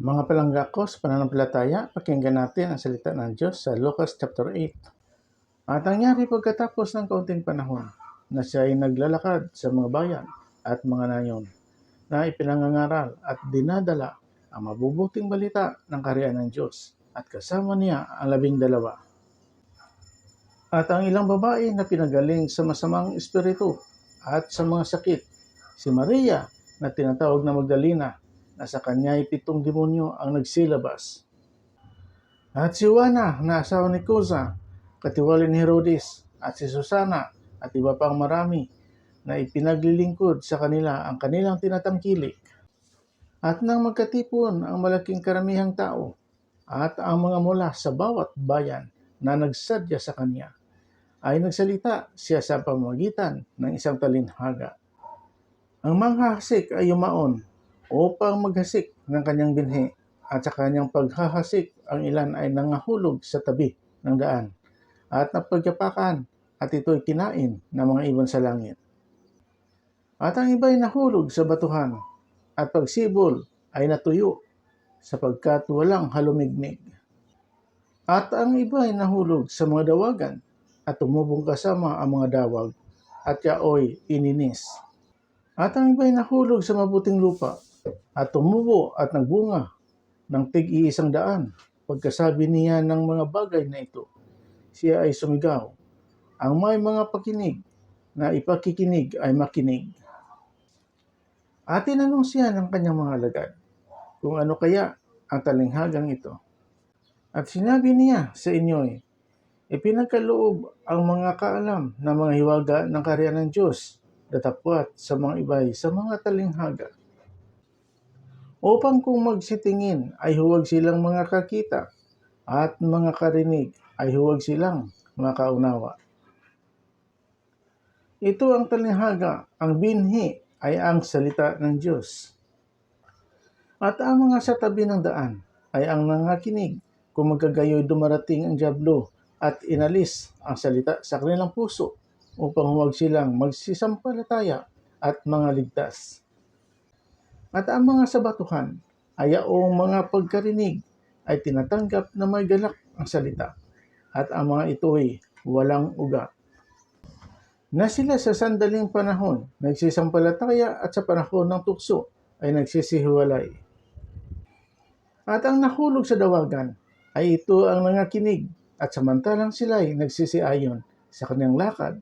Mga palangga ko pananampalataya, pakinggan natin ang salita ng Diyos sa Lucas chapter 8. At nangyari pagkatapos ng kaunting panahon na siya ay naglalakad sa mga bayan at mga nayon na ipinangangaral at dinadala ang mabubuting balita ng kariyan ng Diyos at kasama niya ang labing dalawa. At ang ilang babae na pinagaling sa masamang espiritu at sa mga sakit, si Maria na tinatawag na Magdalena na sa kanya ay pitong demonyo ang nagsilabas. At si Juana na asawa ni Cuza, katiwali ni Herodes, at si Susana at iba pang marami na ipinaglilingkod sa kanila ang kanilang tinatangkilik. At nang magkatipon ang malaking karamihang tao at ang mga mula sa bawat bayan na nagsadya sa kanya, ay nagsalita siya sa pamamagitan ng isang talinhaga. Ang manghahasik ay yumaon upang maghasik ng kanyang binhi at sa kanyang paghahasik ang ilan ay nangahulog sa tabi ng daan at napagyapakan at ito'y kinain ng mga ibon sa langit. At ang iba'y nahulog sa batuhan at pagsibol ay natuyo sapagkat walang halumigmig. At ang iba'y nahulog sa mga dawagan at tumubong kasama ang mga dawag at yaoy ininis. At ang iba'y nahulog sa mabuting lupa at tumubo at nagbunga ng tig-iisang daan. Pagkasabi niya ng mga bagay na ito, siya ay sumigaw. Ang may mga pakinig na ipakikinig ay makinig. At tinanong siya ng kanyang mga alagad kung ano kaya ang talinghagang ito. At sinabi niya sa inyo'y, ipinagkaloob ang mga kaalam na mga hiwaga ng karya ng Diyos, datapwat sa mga ibay sa mga talinghaga upang kung magsitingin ay huwag silang mga kakita at mga karinig ay huwag silang makaunawa. Ito ang talinghaga, ang binhi ay ang salita ng Diyos. At ang mga sa tabi ng daan ay ang nangakinig kung magkagayoy dumarating ang Diablo at inalis ang salita sa kanilang puso upang huwag silang magsisampalataya at mga ligtas. At ang mga sabatuhan ay ang mga pagkarinig ay tinatanggap na may galak ang salita at ang mga ito'y walang ugat. Na sila sa sandaling panahon nagsisampalataya at sa panahon ng tukso ay nagsisihiwalay. At ang nahulog sa dawagan ay ito ang nangakinig at samantalang sila ay nagsisiayon sa kanyang lakad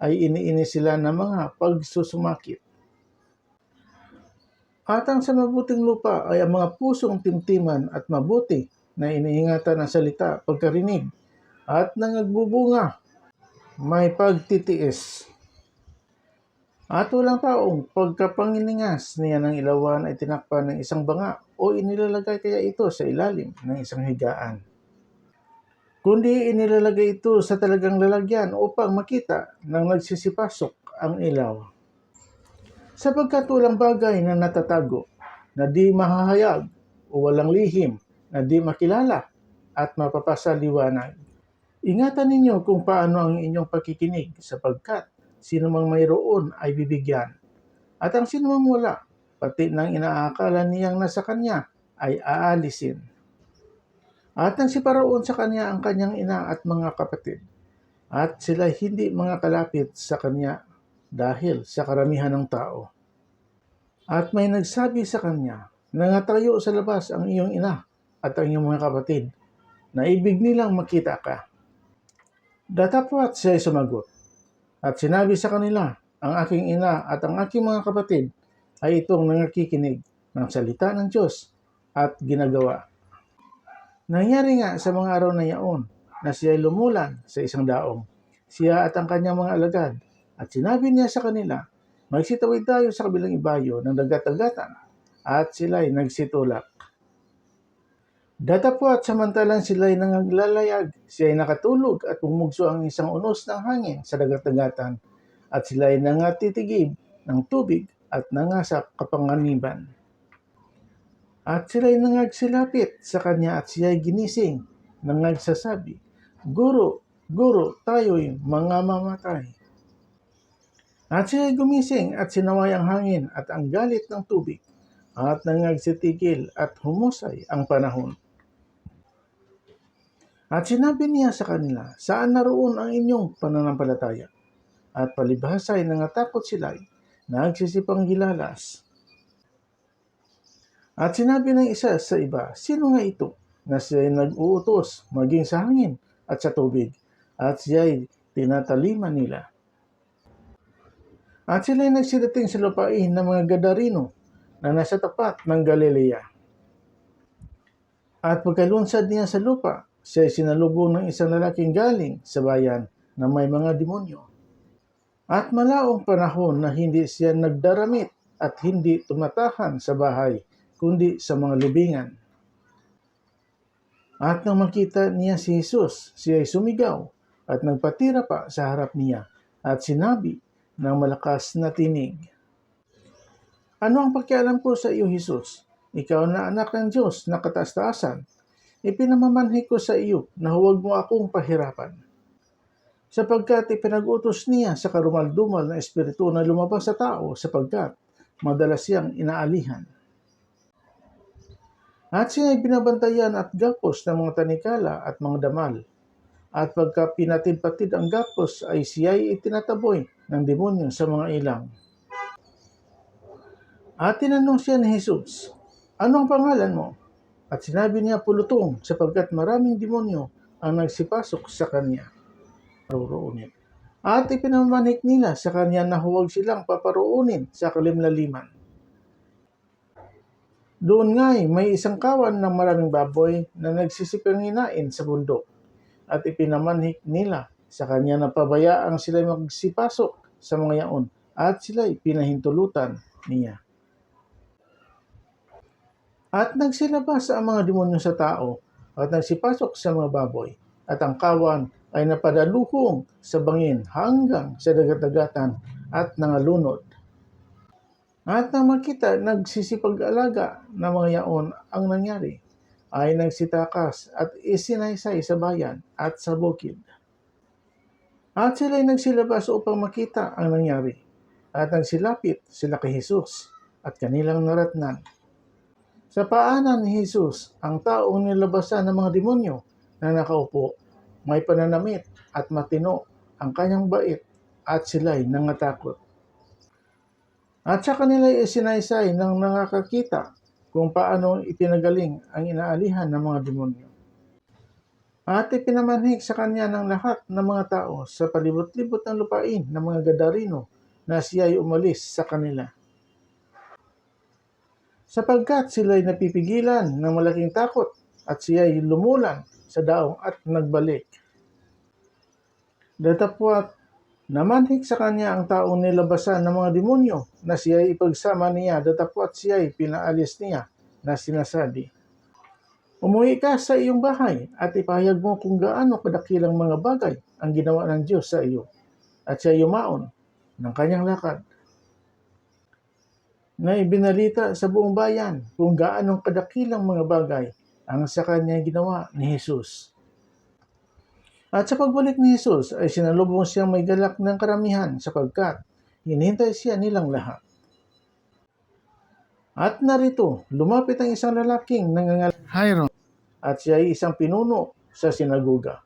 ay iniini sila ng mga pagsusumakit. At ang sa mabuting lupa ay ang mga pusong timtiman at mabuti na iniingatan ng salita pagkarinig at nangagbubunga may pagtitiis. At walang taong pagkapanginingas niya ng ilawan ay tinakpan ng isang banga o inilalagay kaya ito sa ilalim ng isang higaan. Kundi inilalagay ito sa talagang lalagyan upang makita nang nagsisipasok ang ilaw sapagkat walang bagay na natatago na di mahahayag o walang lihim na di makilala at mapapasaliwanag. Ingatan ninyo kung paano ang inyong pakikinig sapagkat sino mang mayroon ay bibigyan. At ang sino mang wala, pati nang inaakala niyang nasa kanya, ay aalisin. At ang si Paraon sa kanya ang kanyang ina at mga kapatid. At sila hindi mga kalapit sa kanya dahil sa karamihan ng tao. At may nagsabi sa kanya, Nangatayo sa labas ang iyong ina at ang iyong mga kapatid, na ibig nilang makita ka. Datapwat siya ay sumagot, at sinabi sa kanila, ang aking ina at ang aking mga kapatid ay itong nangakikinig ng salita ng Diyos at ginagawa. Nangyari nga sa mga araw na yaon na siya ay lumulan sa isang daong, siya at ang kanyang mga alagad, at sinabi niya sa kanila, magsitawid tayo sa kabilang ibayo ng dagat-dagatan, at sila'y nagsitulak. Datapwat samantalang sila'y nangaglalayag, siya ay nakatulog at bumugso ang isang unos ng hangin sa dagat-dagatan, at sila'y nangatitigib ng tubig at nangasak kapanganiban. At sila'y nangagsilapit sa kanya at siya'y ginising, nangagsasabi, Guro, Guro, tayo'y mga mamatay. At siya'y gumising at sinaway ang hangin at ang galit ng tubig at nangagsitigil at humusay ang panahon. At sinabi niya sa kanila, saan naroon ang inyong pananampalataya? At palibhasa ay nangatakot sila'y nagsisipang gilalas. At sinabi ng isa sa iba, sino nga ito na siya'y nag-uutos maging sa hangin at sa tubig at siya'y tinataliman nila. At sila'y nagsidating sa lupain ng mga Gadarino na nasa tapat ng Galilea. At pagkalunsad niya sa lupa, siya ay sinalubong ng isang lalaking galing sa bayan na may mga demonyo. At malaong panahon na hindi siya nagdaramit at hindi tumatahan sa bahay, kundi sa mga libingan. At nang makita niya si Jesus, siya ay sumigaw at nagpatira pa sa harap niya at sinabi ng malakas na tinig, Ano ang pakialam ko sa iyo, Jesus? Ikaw na anak ng Diyos na kataas-taasan. Ipinamamanhi ko sa iyo na huwag mo akong pahirapan. Sapagkat ipinag-utos niya sa karumal-dumal na espiritu na lumabas sa tao sapagkat madalas siyang inaalihan. At siya ay binabantayan at gapos ng mga tanikala at mga damal. At pagka pinatid-patid ang gapos ay siya ay itinataboy ng demonyo sa mga ilang. At tinanong siya ni Jesus, Ano ang pangalan mo? At sinabi niya pulutong sapagkat maraming demonyo ang nagsipasok sa kanya. Paruroonin. At ipinamanik nila sa kanya na huwag silang paparoonin sa kalimlaliman. Doon nga'y may isang kawan ng maraming baboy na nagsisipanginain sa bundok. At ipinamanhik nila sa kanya na pabayaang sila magsipasok sa mga yaon at sila'y pinahintulutan niya. At nagsilabas ang mga demonyo sa tao at nagsipasok sa mga baboy at ang kawan ay napadaluhong sa bangin hanggang sa dagat-dagatan at nangalunod. At nang makita nagsisipag-alaga ng mga yaon ang nangyari, ay nagsitakas at isinaysay sa bayan at sa bukid. At sila'y nagsilabas upang makita ang nangyari, at nagsilapit sila kay Jesus at kanilang naratnan. Sa paanan ni Jesus, ang taong nilabasan ng mga demonyo na nakaupo, may pananamit at matino ang kanyang bait at sila'y nangatakot. At sa kanila ay isinaysay ng nakakakita kung paano ipinagaling ang inaalihan ng mga demonyo. At ipinamanhik sa kanya ng lahat ng mga tao sa palibot-libot ng lupain ng mga Gadarino na siya ay umalis sa kanila. Sapagkat sila ay napipigilan ng malaking takot at siya ay lumulan sa daong at nagbalik. Datapwat Namanhik sa kanya ang taong nilabasan ng mga demonyo na siya ay ipagsama niya datapwat siya ay pinaalis niya na sinasabi. Umuwi ka sa iyong bahay at ipahayag mo kung gaano kadakilang mga bagay ang ginawa ng Diyos sa iyo. At siya yumaon ng kanyang lakad na ibinalita sa buong bayan kung gaano kadakilang mga bagay ang sa kanya ginawa ni Jesus. At sa pagbalik ni Jesus ay sinalubong siyang may galak ng karamihan sapagkat hinihintay siya nilang lahat. At narito, lumapit ang isang lalaking nangangal Hiram at siya ay isang pinuno sa sinagoga.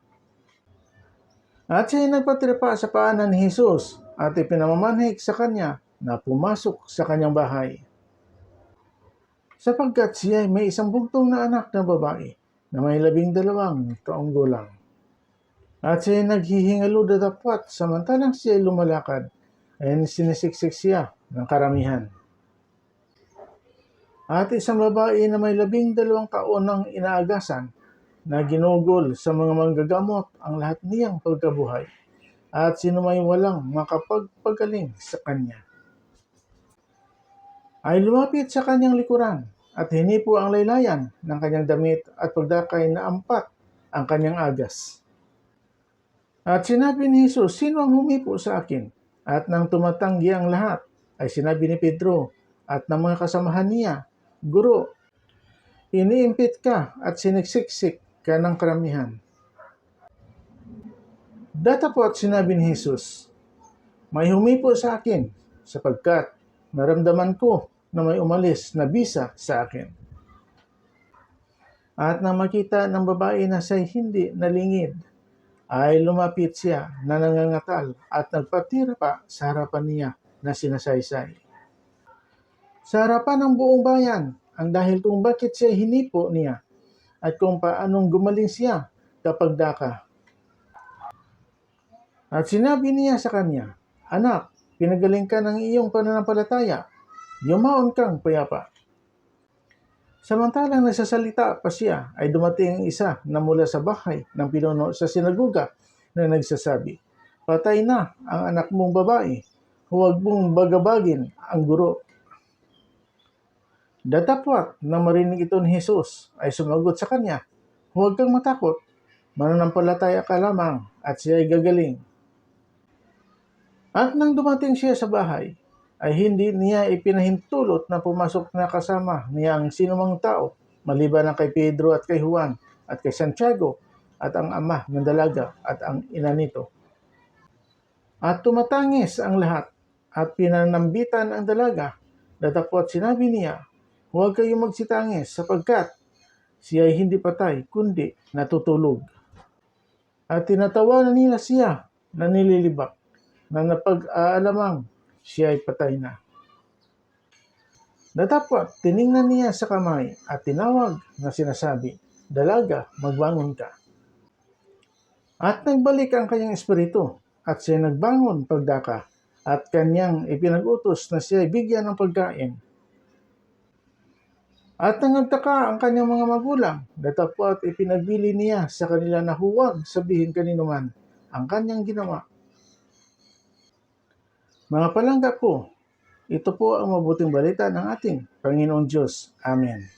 At siya ay nagpatripa sa paanan ni Jesus at ipinamamanhik sa kanya na pumasok sa kanyang bahay. Sapagkat siya ay may isang bugtong na anak na babae na may labing dalawang taong gulang. At siya naghihingalo datapwat samantalang siya ay lumalakad ay sinisiksik siya ng karamihan. At isang babae na may labing dalawang taon ng inaagasan na ginugol sa mga manggagamot ang lahat niyang pagkabuhay at sino may walang makapagpagaling sa kanya. Ay lumapit sa kanyang likuran at hinipo ang laylayan ng kanyang damit at pagdakay na ampat ang kanyang agas. At sinabi ni Jesus, sino ang humipo sa akin? At nang tumatanggi ang lahat, ay sinabi ni Pedro at ng mga kasamahan niya, Guro, iniimpit ka at siniksiksik ka ng karamihan. Datapot sinabi ni Jesus, may humipo sa akin sapagkat naramdaman ko na may umalis na bisa sa akin. At nang makita ng babae na siya'y hindi nalingid, ay lumapit siya na nangangatal at nagpatira pa sa harapan niya na sinasaysay. Sa harapan ng buong bayan, ang dahil kung bakit siya hinipo niya at kung paanong gumaling siya kapag daka. At sinabi niya sa kanya, Anak, pinagaling ka ng iyong pananampalataya, yumaon kang payapa. Samantalang nagsasalita pa siya, ay dumating ang isa na mula sa bahay ng pinuno sa sinaguga na nagsasabi, Patay na ang anak mong babae, huwag mong bagabagin ang guro. Datapwat na marinig ito ni Jesus ay sumagot sa kanya, Huwag kang matakot, mananampalataya ka lamang at siya ay gagaling. At nang dumating siya sa bahay, ay hindi niya ipinahintulot na pumasok na kasama niya ang sinumang tao, maliban na kay Pedro at kay Juan at kay Santiago at ang ama ng dalaga at ang ina nito. At tumatangis ang lahat at pinanambitan ang dalaga, datapot sinabi niya, Huwag kayong magsitangis sapagkat siya ay hindi patay, kundi natutulog. At tinatawanan nila siya na nililibak na napag-aalamang siya ay patay na. Datapot, tiningnan niya sa kamay at tinawag na sinasabi, Dalaga, magbangon ka. At nagbalik ang kanyang espiritu at siya nagbangon pagdaka at kanyang ipinag-utos na siya bigyan ng pagkain. At nangagtaka ang kanyang mga magulang, datapot ipinagbili niya sa kanila na huwag sabihin kanino man ang kanyang ginawa. Mga palangga ko, ito po ang mabuting balita ng ating Panginoong Diyos. Amen.